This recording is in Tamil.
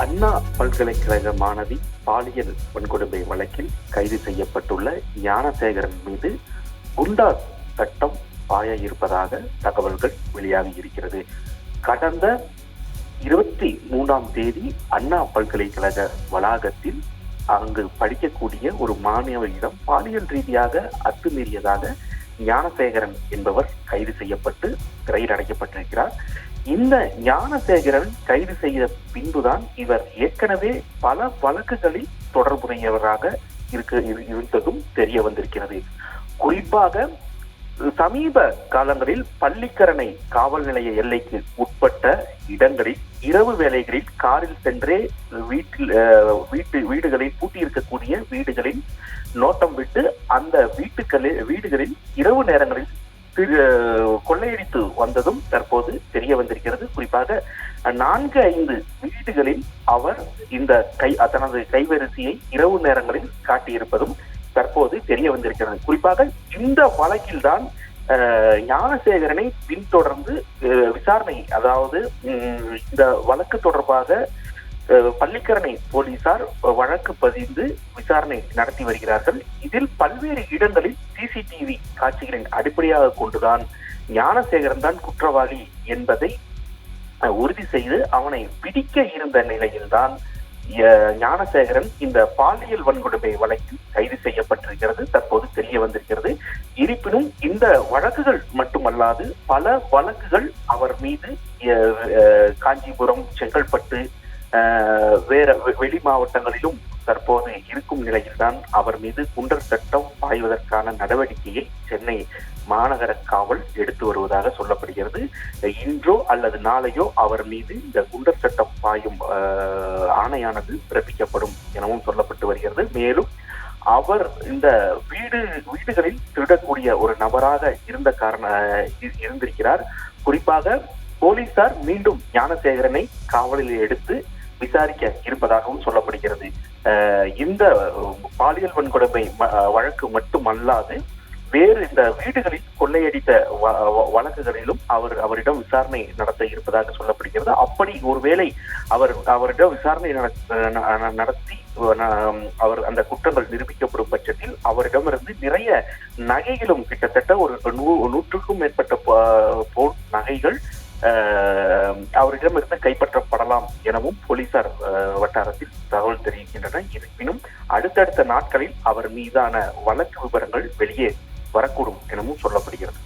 அண்ணா பல்கலைக்கழக மாணவி பாலியல் வன்கொடுமை வழக்கில் கைது செய்யப்பட்டுள்ள ஞானசேகரன் மீது குண்டா சட்டம் பாய இருப்பதாக தகவல்கள் வெளியாகி இருக்கிறது. கடந்த இருபத்தி மூணாம் தேதி அண்ணா பல்கலைக்கழக வளாகத்தில் அங்கு படிக்கக்கூடிய ஒரு மாணவியிடம் பாலியல் ரீதியாக அத்துமீறியதாக ஞானசேகரன் என்பவர் கைது செய்யப்பட்டு சிறையில் அடைக்கப்பட்டிருக்கிறார். இந்த ஞானசேகரன் கைது செய்த பின்புதான் இவர் ஏற்கனவே பல வழக்குகளில் தொடர்புடையவராக இருக்க இருந்ததும் தெரிய வந்திருக்கிறது. குறிப்பாக சமீப காலங்களில் பள்ளிக்கரணை காவல் நிலைய எல்லைக்கு உட்பட்ட இடங்களில் இரவு வேளைகளில் காரில் சென்றே வீட்டில் வீட்டு வீடுகளை பூட்டியிருக்கக்கூடிய வீடுகளில் நோட்டம் விட்டு அந்த வீட்டுக்களில் வீடுகளில் இரவு நேரங்களில் கொள்ளையடித்து வந்ததும் தற்போது தெரிய வந்திருக்கிறது. குறிப்பாக நான்கு ஐந்து வீடுகளில் அவர் இந்த கை தனது கைவரிசையை இரவு நேரங்களில் காட்டியிருப்பதும் தற்போது தெரிய வந்திருக்கிறது. குறிப்பாக இந்த வழக்கில்தான் ஞானசேகரனை பின்தொடர்ந்து விசாரணை அதாவது உம், இந்த வழக்கு தொடர்பாக பள்ளிக்கரணை போலீசார் வழக்கு பதிந்து விசாரணை நடத்தி வருகிறார்கள். இதில் பல்வேறு இடங்களில் சிசிடிவி காட்சிகளின் அடிப்படையாக கொண்டுதான் ஞானசேகரன் தான் குற்றவாளி என்பதை உறுதி செய்து அவனை பிடிக்க இருந்த நிலையில்தான் ஞானசேகரன் இந்த பாலியல் வன்கொடுமை வழக்கில் கைது செய்யப்பட்டிருக்கிறது தற்போது தெரிய வந்திருக்கிறது. இருப்பினும் இந்த வழக்குகள் மட்டுமல்லாது பல வழக்குகள் அவர் மீது காஞ்சிபுரம் செங்கல்பட்டு வேற வெளி மாவட்டங்களிலும் தற்போது இருக்கும் நிலையில்தான் அவர் மீது குண்டர் சட்டம் பாய்வதற்கான நடவடிக்கையை சென்னை மாநகர காவல் எடுத்து வருவதாக சொல்லப்படுகிறது. இன்றோ அல்லது நாளையோ அவர் மீது இந்த குண்டர் சட்டம் பாயும் ஆணையானது பிறப்பிக்கப்படும் எனவும் சொல்லப்பட்டு வருகிறது. மேலும் அவர் இந்த வீடு வீடுகளில் திருடக்கூடிய ஒரு நபராக இருந்த காரண இருந்திருக்கிறார். குறிப்பாக போலீசார் மீண்டும் ஞானசேகரனை காவலில் எடுத்து விசாரிக்க இருப்பதாகவும் சொல்லப்படுகிறது. இந்த பாலியல் வன்கொடுமை ம- வழக்கு மட்டுமல்லாது வேறு இந்த வீடுகளில் கொள்ளையடித்த வ- வ- வழக்குகளிலும் அவர் அவரிடம் விசாரணை நடத்த இருப்பதாக சொல்லப்படுகிறது. அப்படி ஒருவேளை அவர் அவரிடம் விசாரணை நடத்தி அவர் அந்த குற்றங்கள் நிரூபிக்கப்படும் பட்சத்தில் அவரிடமிருந்து நிறைய நகைகளும் கிட்டத்தட்ட ஒரு நூ நூற்றுக்கும் மேற்பட்ட போ நகைகள் அவரிடமிருந்து கைப்பற்ற பண்ணலாம் எனவும் போலீசார் வட்டாரத்தில் தகவல் தெரிவிக்கின்றன இருப்பினும் அடுத்தடுத்த நாட்களில் அவர் மீதான வழக்கு விவரங்கள் வெளியே வரக்கூடும் எனவும் சொல்லப்படுகிறது.